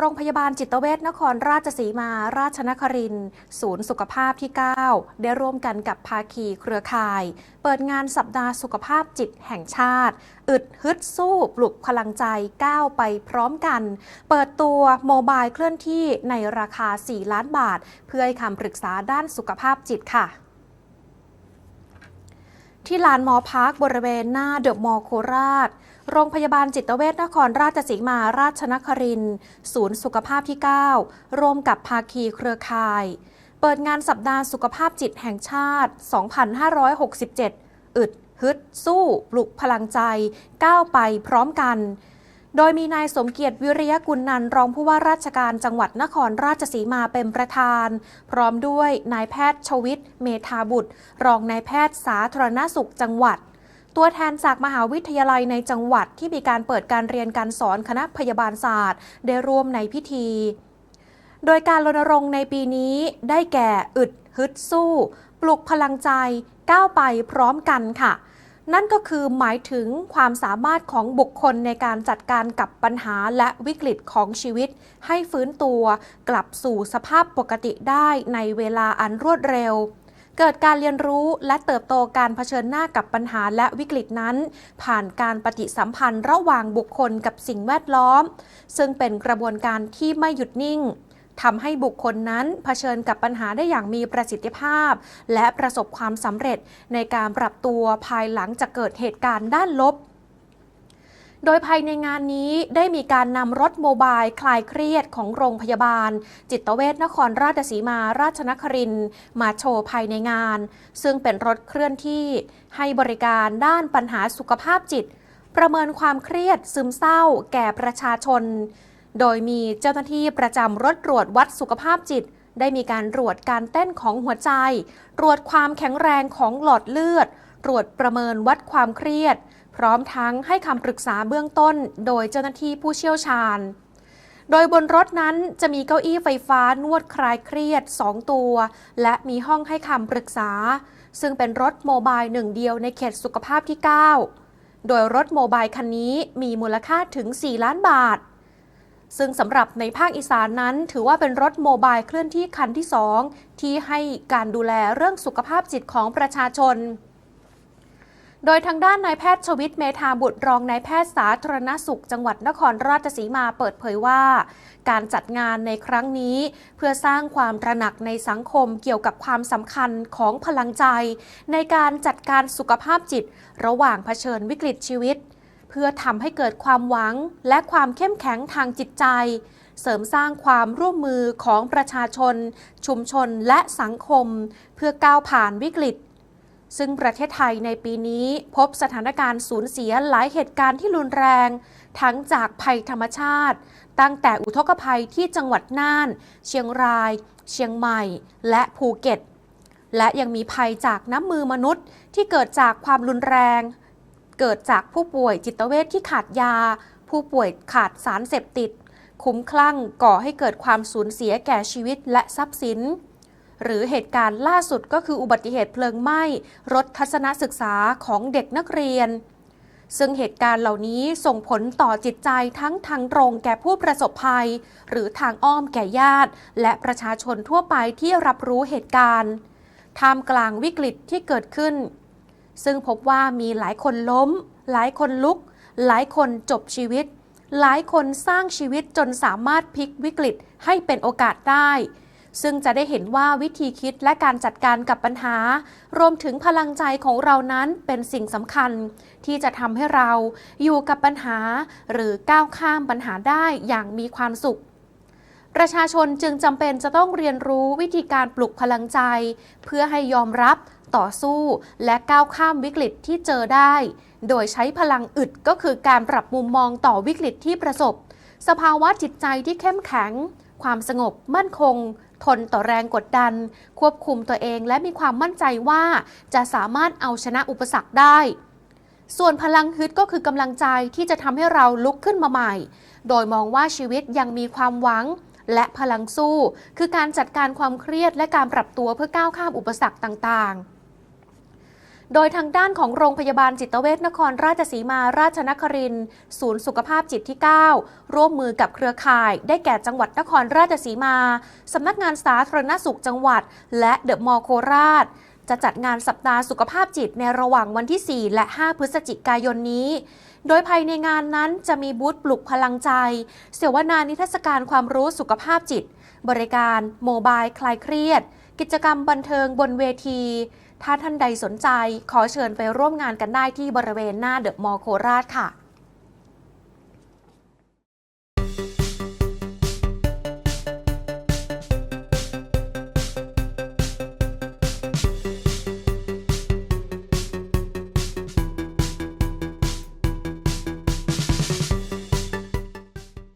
โรงพยาบาลจิตเวชนครราชสีมาราชนครินศูนย์สุขภาพที่ 9 ได้ร่วมกันกับภาคีเครือข่าย เปิดงานสัปดาห์สุขภาพจิตแห่งชาติ อึดฮึดสู้ปลุกพลังใจก้าวไปพร้อมกัน เปิดตัวโมบายเคลื่อนที่ในราคา 4 ล้านบาท เพื่อให้คำปรึกษาด้านสุขภาพจิตค่ะ ที่ลานมอพาร์คบริเวณหน้าเดอะมอโคราช โรงพยาบาลจิตเวชนครราชสีมาราชนคริน ศูนย์สุขภาพที่ 9 ร่วมกับภาคีเครือข่าย เปิดงานสัปดาห์สุขภาพจิตแห่งชาติ 2567 อึดฮึด สู้ปลุกพลังใจ ก้าวไปพร้อมกัน โดยมีนายสมเกียรติวิริยกุลนันรองผู้ว่าราชการจังหวัดนครราชสีมาเป็นประธาน พร้อมด้วยนายแพทย์ชวิต เมธาบุตร รองนายแพทย์สาธารณสุขจังหวัด ตัวแทนจากมหาวิทยาลัยในจังหวัดที่มีการเปิดการเรียนการสอนคณะพยาบาลศาสตร์ ได้ร่วมในพิธี โดยการรณรงค์ในปีนี้ได้แก่อึดฮึดสู้ ปลุกพลังใจก้าวไปพร้อมกันค่ะ นั่นก็คือหมายถึงความสามารถของบุคคลในการจัดการกับปัญหาและวิกฤตของชีวิต ให้ฟื้นตัวกลับสู่สภาพปกติได้ในเวลาอันรวดเร็ว เกิดการเรียนรู้และเติบโตการเผชิญหน้ากับปัญหาและวิกฤตนั้น ผ่านการปฏิสัมพันธ์ระหว่างบุคคลกับสิ่งแวดล้อม ซึ่งเป็นกระบวนการที่ไม่หยุดนิ่ง ทำให้บุคคลนั้นเผชิญกับปัญหาได้อย่างมีประสิทธิภาพ และประสบความสำเร็จในการปรับตัวภายหลังจากเกิดเหตุการณ์ด้านลบโดยภายในงานนี้ได้มีการนำรถโมบายคลายเครียดของโรงพยาบาล จิตเวชนครราชสีมาราชนครินท์มาโชว์ภายในงาน ซึ่งเป็นรถเคลื่อนที่ให้บริการด้านปัญหาสุขภาพจิต ประเมินความเครียดซึมเศร้าแก่ประชาชน โดยมีเจ้าหน้าที่ประจำรถตรวจวัดสุขภาพจิต ได้มีการตรวจการเต้นของหัวใจ ตรวจความแข็งแรงของหลอดเลือด ตรวจประเมินวัดความเครียด พร้อมทั้งให้คำปรึกษาเบื้องต้น โดยเจ้าหน้าที่ผู้เชี่ยวชาญ โดยบนรถนั้นจะมีเก้าอี้ไฟฟ้านวดคลายเครียด 2 ตัว และมีห้องให้คำปรึกษา ซึ่งเป็นรถโมบายหนึ่งเดียวในเขตสุขภาพที่ 9 โดยรถโมบายคันนี้มีมูลค่าถึง 4 ล้านบาท ซึ่งสำหรับในภาคอีสานนั้น ถือว่าเป็นรถโมบายเคลื่อนที่คันที่ 2 ที่ให้การดูแลเรื่องสุขภาพจิตของประชาชน โดยทางด้านนายแพทย์ชวิตเมธาบุตรรองนายแพทย์สาธารณสุข จังหวัดนครราชสีมาเปิดเผยว่า การจัดงานในครั้งนี้ เพื่อสร้างความตระหนักในสังคมเกี่ยวกับความสำคัญของพลังใจ ในการจัดการสุขภาพจิต ระหว่างเผชิญวิกฤตชีวิต เพื่อทำให้เกิดความหวังและความเข้มแข็งทางจิตใจ เสริมสร้างความร่วมมือของประชาชน ชุมชนและสังคม เพื่อก้าวผ่านวิกฤต ซึ่งประเทศไทยในปีนี้พบสถานการณ์สูญเสียหลายเหตุการณ์ที่รุนแรง ทั้งจากภัยธรรมชาติ ตั้งแต่อุทกภัยที่จังหวัดน่าน เชียงราย เชียงใหม่ และภูเก็ต และยังมีภัยจากน้ำมือมนุษย์ที่เกิดจากความรุนแรง เกิดจากผู้ป่วยจิตเวชที่ขาดยา ผู้ป่วยขาดสารเสพติด คุ้มคลั่งก่อให้เกิดความสูญเสียแก่ชีวิตและทรัพย์สิน หรือเหตุการณ์ล่าสุดก็คืออุบัติเหตุเพลิงไหม้รถทัศนศึกษาของเด็กนักเรียน ซึ่งเหตุการณ์เหล่านี้ส่งผลต่อจิตใจทั้งทางตรงแก่ผู้ประสบภัย หรือทางอ้อมแก่ญาติ และประชาชนทั่วไปที่รับรู้เหตุการณ์ท่ามกลางวิกฤตที่เกิดขึ้น ซึ่งพบว่ามีหลายคนล้ม หลายคนลุก หลายคนจบชีวิต หลายคนสร้างชีวิตจนสามารถพลิกวิกฤตให้เป็นโอกาสได้ ซึ่งจะได้เห็นว่าวิธีคิดและการจัดการกับปัญหา รวมถึงพลังใจของเรานั้นเป็นสิ่งสำคัญ ที่จะทำให้เราอยู่กับปัญหาหรือก้าวข้ามปัญหาได้อย่างมีความสุข ประชาชนจึงจำเป็นจะต้องเรียนรู้วิธีการปลุกพลังใจ เพื่อให้ยอมรับต่อสู้และก้าวข้ามวิกฤตที่เจอได้ โดยใช้พลังอึดก็คือการปรับมุมมองต่อวิกฤตที่ประสบ สภาวะจิตใจที่เข้มแข็ง ความสงบมั่นคง ทนต่อแรงกดดัน ควบคุมตัวเองและมีความมั่นใจว่า จะสามารถเอาชนะอุปสรรคได้ ส่วนพลังฮึดก็คือกำลังใจที่จะทำให้เราลุกขึ้นมาใหม่ โดยมองว่าชีวิตยังมีความหวัง และพลังสู้ คือการจัดการความเครียดและการปรับตัวเพื่อก้าวข้ามอุปสรรคต่างๆโดยทางด้านของโรงพยาบาลจิตเวชนครราชสีมาราชนครินทร์ศูนย์สุขภาพจิตที่ 9 ร่วมมือกับเครือข่าย ได้แก่จังหวัดนครราชสีมา สำนักงานสาธารณสุขจังหวัด และเดอะมอลโคราช จะจัดงานสัปดาห์สุขภาพจิตในระหว่างวันที่ 4 และ 5 พฤศจิกายนนี้ โดยภายในงานนั้นจะมีบูธปลุกพลังใจ เสวนานิทรรศการความรู้สุขภาพจิต บริการโมบายคลายเครียด กิจกรรมบันเทิงบนเวที ถ้าท่านใดสนใจขอเชิญไปร่วมงานกันได้ที่บริเวณหน้าเดอะมอลล์โคราชค่ะ